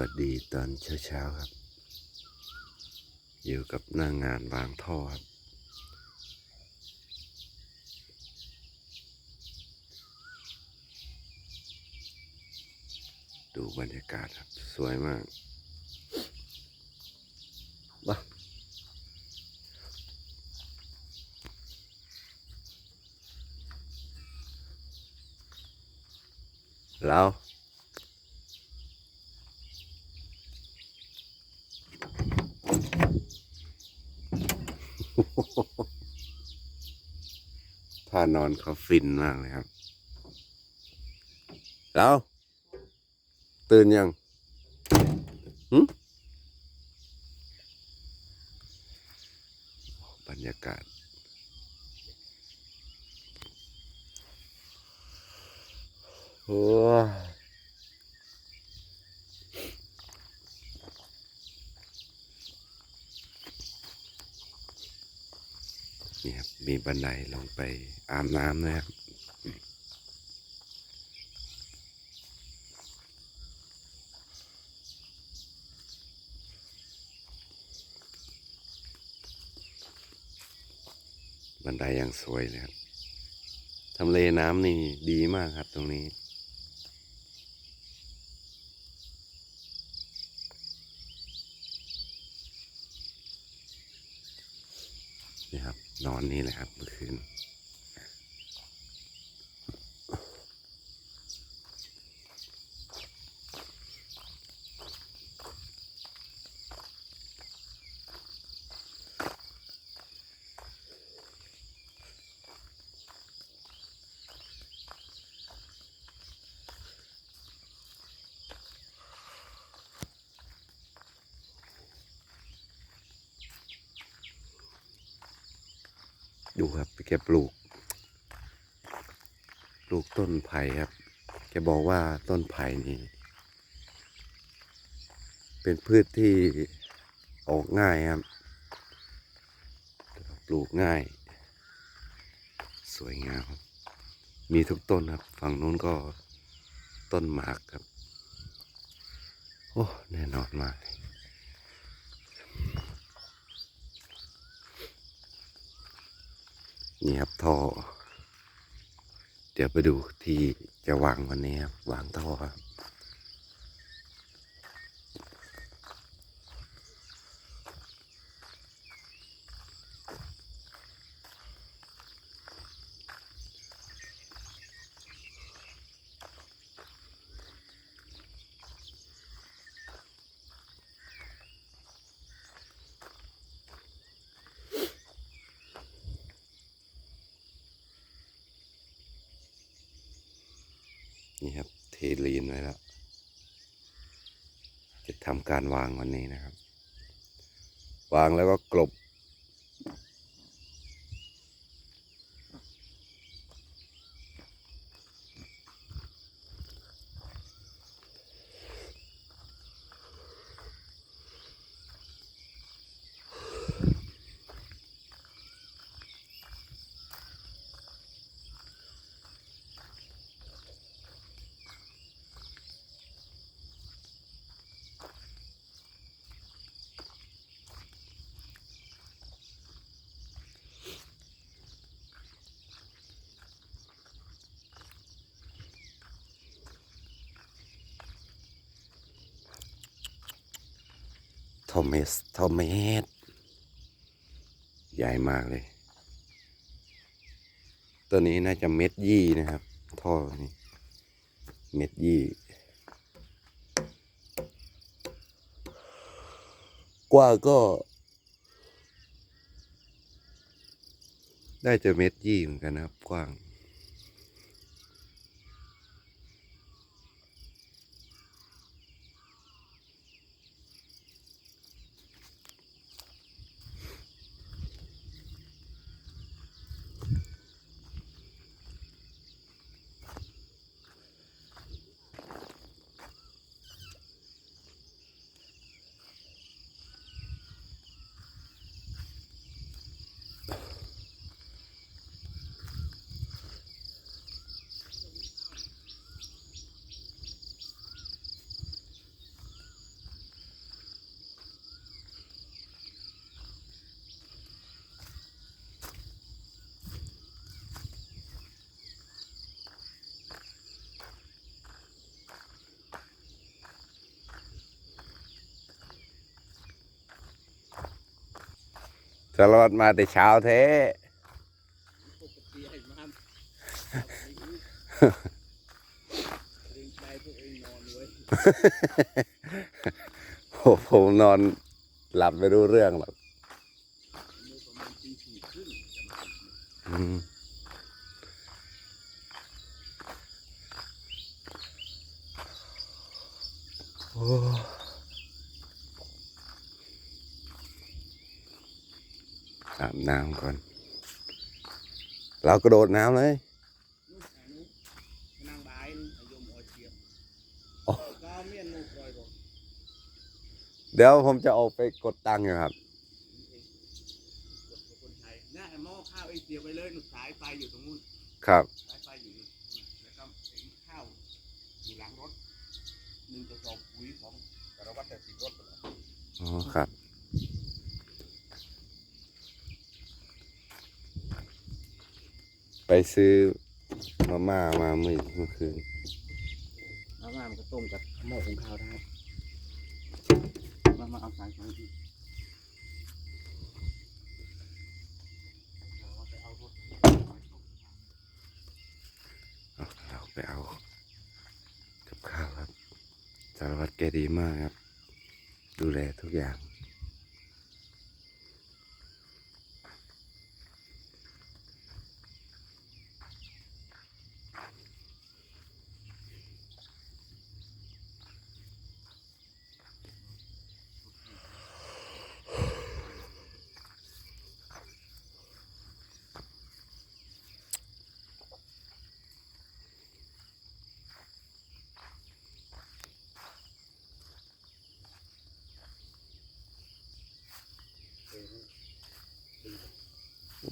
วัสดีตอนเช้าๆครับ อยู่กับหน้างานวางท่อครับ ดูบรรยากาศครับ สวยมากว้าแล้วานอนเขาฟินมากเลยครับ แล้ว ตื่นยังหึบรรยากาศ โอ้ นี่ครับมีบันไดลงไปอาบน้ำนะครับบันไดยังสวยเลยครับทำเลน้ำนี่ดีมากครับตรงนี้ นี่ครับ นอนนี่แหละครับเมื่อคืน ดูครับแกปลูก ปลูกต้นไผ่ครับ แกบอกว่าต้นไผ่นี่ เป็นพืชที่ออกง่ายครับ ปลูกง่าย สวยงามครับ มีทุกต้นครับ ฝั่งนู้นก็ต้นหมากครับ โอ้ แน่นอนมาก นี่ครับท่อ เดี๋ยวไปดูที่จะวางวันนี้ครับวางท่อครับ เทลีนไว้แล้ว จะทำการวางวันนี้นะครับ วางแล้วก็กลบ ทอมเมสทอมเมสใหญ่มากเลย ตัวนี้น่าจะเม็ดยี่นะครับ ท่อนี้เม็ดยี่ กว้างก็ ได้จะเม็ดยี่เหมือนกันนะครับ กว้าง สารวัตรมาแต่เช้าแท้ผมนอนหลับไม่รู้เรื่องหรอก เมื่อประมาณตีสี่ครึ่งจะมาถึง อืมโอ้ อาบน้ำก่อน เรากระโดดน้ำเลยนู่นอันนู้นนางบายนู่นอายมออยเชียมอ๋อก็เมียนนูกรอยบอกเดี๋ยวผมจะออกไปกดตังค์อยู่ครับนี่เองกดกับคนไทยน่าหม้อข้าวเองเสียบไปเลยหนุนสายไฟอยู่ตรงนู้น ครับสายไฟอยู่นู่นแล้วก็เองข้าวอยู่หลังรถหนึ่งกระสอบปุ๋ยของสารวัตรแต่สิบรถไปแล้วอ๋อครับ ไป ซื้อมาม่ามาเมื่อเมื่อคืนเอามามันก็ต้มกับหม้อหุงข้าวได้มามาเอาสายไฟที่เราไปเอารถเราไปเอากับข้าวครับสารวัตรแกดีมากครับ ดูแลทุกอย่าง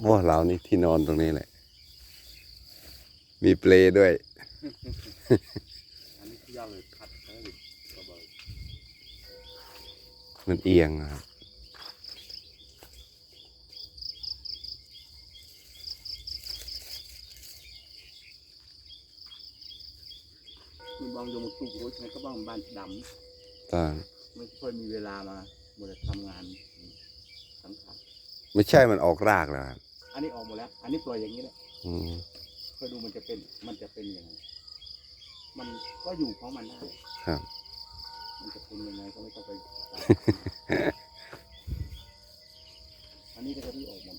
ว่าเรานี่ที่นอนตรงนี้แหละ มีเปลด้วยอันนี้คือยาเลยพัดแล้วกระเบิดมันเอียงนะครับ มีบางยมตุกรถใช้ก็บ้างบ้านดตอนำไม่ค่อยมีเวลามาหมดแต่ทำงานสังขาร ไม่ใช่มันออกรากแล้วครับอันนี้ออกหมดแล้ว อันนี้ปล่อยอย่างนี้แหละอืมค่อยดูมันจะเป็น มันจะเป็นยังไง มันก็อยู่ของมันได้ ครับ มันจะเป็นยังไงก็ไม่ต้องไปตามอันนี้ก็จะที่ออกหมด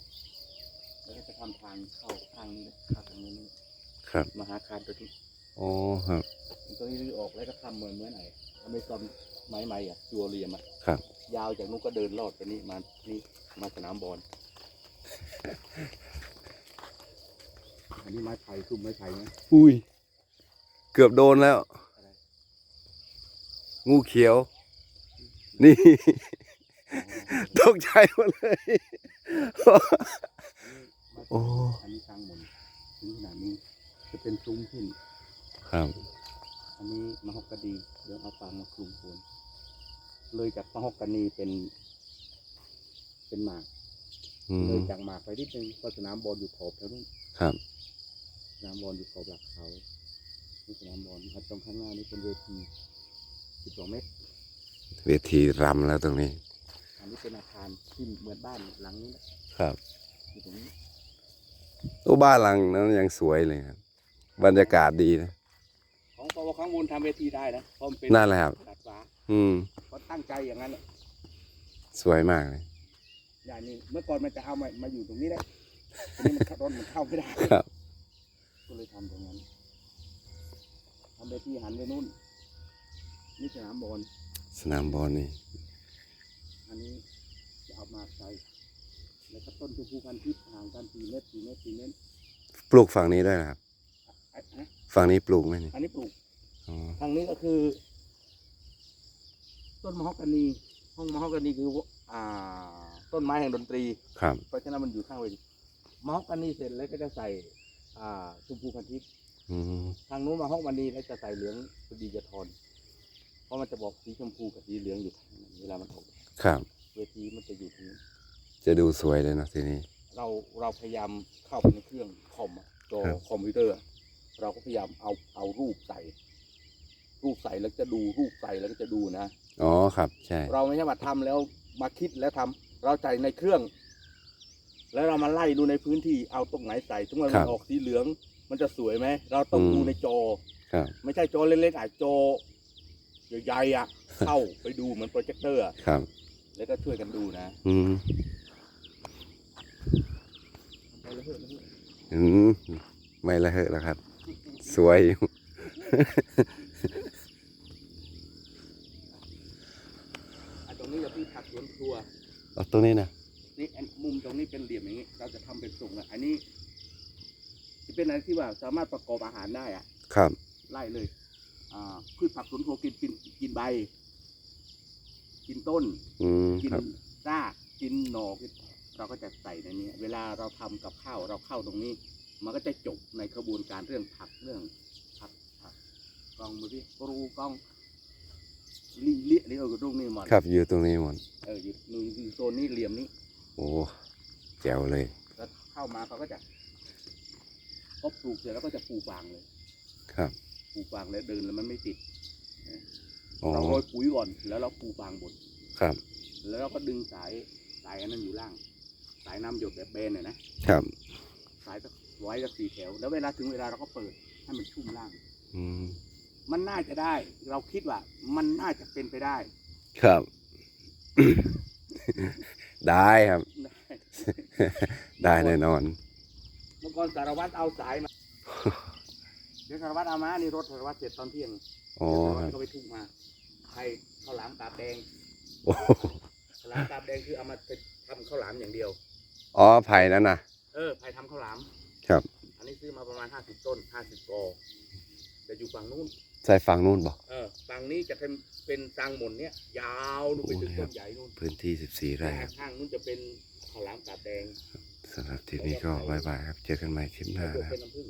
แล้วก็จะทำทางเข้าทางนี้เข้าทางนี้ ครับมาหาคานตัวที่อ๋อครับ ตัวนี้รื้อออกแล้วก็ทำเหมือนเหมือนไหนอเมซอน ไม้ใหม่อะจัวเหลี่ยมอะครับ ยาวจากนู้นก็เดินลอดไปนี่มานี่มาสนามบอลอันนี้ไม้ไผ่ซุ้มไม้ไผ่นะอุ้ย เกือบโดนแล้วอะไรงูเขียว นี่ ตกใจหมดเลย โอ้ อันนี้กลางหมนถึงขนาดนี้ จะเป็นซุ้มขึ้น ครับ อันนี้มะฮอกกาดี เดี๋ยวเอาฟางมาคลุมโคน เลยจากมะฮอกกานีเป็น เป็นหมากอืเลมยจากหมากไปนิดนึงก็สนามบอลอยู่ขอบแถวนู้นครับ สนามบอลอยู่ขอบหลักเขานี่สนามบอลครับตรงข้างหน้านี่เป็นเวที12เมตร เวทีรำแล้วตรงนี้ อันนี้เป็นอาคารที่เหมือนบ้านหลังนี้แหละครับ อยู่ตรงนี้ตัวบ้านหลังนั้นยังสวยเลยครับ บรรยากาศดีนะ ของปวข้างบนทำเวทีได้นะเพราะมันเป็นนั่นแหละครับ ดาดฟ้าอืม เขาตั้งใจอย่างนั้นแหละสวยมากเลย อย่างนี้เมื่อก่อนมันจะเอามามาอยู่ตรงนี้ได้ทีนี้มันรถมันเข้าไม่ได้ครับ ก็เลยทำตรงนั้นทำเวทีหันไปนู่นนี่สนามบอลสนามบอลนี่ อันนี้จะเอามาใส่แล้วก็ต้นชมพูพันธุ์ทิพย์ห่างกันสี่เมตรสี่เมตรสี่เมตรปลูกฝั่งนี้ด้วยนะครับ อะอะฝั่งนี้ปลูกไหมนี่อันนี้ปลูก อ๋อ ทางนี้ก็คือ ต้นมะฮอกกานีห้องมะฮอกกานีคืออ่าต้นไม้แห่งดนตรี ครับ เพราะฉะนั้นมันอยู่ข้างเวทีมะฮอกกานีเสร็จแล้วก็จะใส่อ่าชมพูพันทิพย์อืมทางนู้นมะฮอกกานีแล้วจะใส่เหลืองพอดีจะทอน เพราะมันจะบอกสีชมพูกับสีเหลืองอยู่ทางนั้นเวลามันออกครับ เวทีมันจะอยู่ตรงนี้ จะดูสวยเลยนะทีนี้ เราเราพยายามเข้าไปในเครื่องคอมอะจอครับ คอมพิวเตอร์อะเราก็พยายามเอาเอารูปใส่ รูปใส่แล้วจะดูรูปใส่แล้วก็จะดูนะ อ๋อครับ ใช่ เราไม่ใช่มาทำแล้วมาคิดแล้วทำเราใจในเครื่อง แล้วเรามาไล่ดูในพื้นที่เอาตรงไหนใส่ถึงว่าครัมันบออกสีเหลือง มันจะสวยไหมเราต้องอืม ดูในจอ ครับไม่ใช่จอเล็กๆอะจอใหญ่ๆอะ เข้าไปดูเหมือนโปรเจคเตอร์อะครับ แล้วก็ช่วยกันดูนะอืมไปแล้วเถอะแล้วเถอะอืมไม่ละเหอะแล้วครับ สวยอยู่ อะตรงนี้จะพี่ผัก สวนครัวเอาตรงนี้นะนี่อันมุมตรงนี้เป็นเหลี่ยมอย่างนี้ เราจะทำเป็นทรงอะอันนี้จะเป็นอะไรที่ว่าสามารถประกอบอาหารได้อะครับ ไล่เลยอ่าพืชผักสวนครัวกินกินกินใบ กินต้น อืมกินครับ รากกินหน่อกินเราก็จะใส่ในนี้ เวลาเราทำกับข้าวเราเข้าตรงนี้ มันก็จะจบในกระบวนการเรื่องผักเรื่องผักผักกองมือพี่ปรูกองลิ เลี้ยนี่เออกระดุงนี่หมดครับอยู่ตรงนี้หมดเอออยู่อยู่อยู่โซนนี้เหลี่ยมนี้โอ้แจ๋วเลยแล้วเข้ามาเขาก็จะพอปลูกเสร็จแล้วก็จะปลูกฟางเลย ครับปลูกฟางแล้วเดินแล้วมันไม่ติดอ๋อเราโรยปุ๋ยก่อนแล้วเราปลูกฟางบนครับ แล้วเราก็ดึงสายสายอันนั้นอยู่ล่าง สายน้ำหยดแบบเบนเนี่ยนะครับ สายสักไว้สักสี่แถวแล้วเวลาถึงเวลาเราก็เปิดให้มันชุ่มล่าง อืม มันน่าจะได้ เราคิดว่า มันน่าจะเป็นไปได้ ครับ ได้ครับ ได้แน่นอนเมื่อก่อนสารวัตรเอาสายมาเดี๋ยวสารวัตรเอามานี่รถสารวัตรเสร็จตอนเที่ยงอ๋อเดี๋ยวสารวัตครับรก็ไปทุกมาใครข้าวหลามตาบแดงโอ้ข้าวหลามตาบแดงคือเอามาทำข้าวหลามอย่างเดียวอ๋อไผ่นั่นนะเออใครทำข้าวหลาม ครับ อันนี้ซื้อมาประมาณห้าสิบต้นห้าสิบกอจะอยู่ฝั่งนู้น ใส่ฝั่งนู่นบอกเออฝั่งนี้จะเป็นเป็นซางหมนเนี้ยยาวลงไปถึงโอ้ต้เนี่ยนใหญ่นู่นพื้นที่14ไร่ครับข้างนู้นจะเป็นข้าวหลามตาบแดงสำหรับทริปนี้ก็บายบายครับ เจอกันใหม่คลิปหน้าแล้วก็นะคเป็รับนน้ำผึ้ง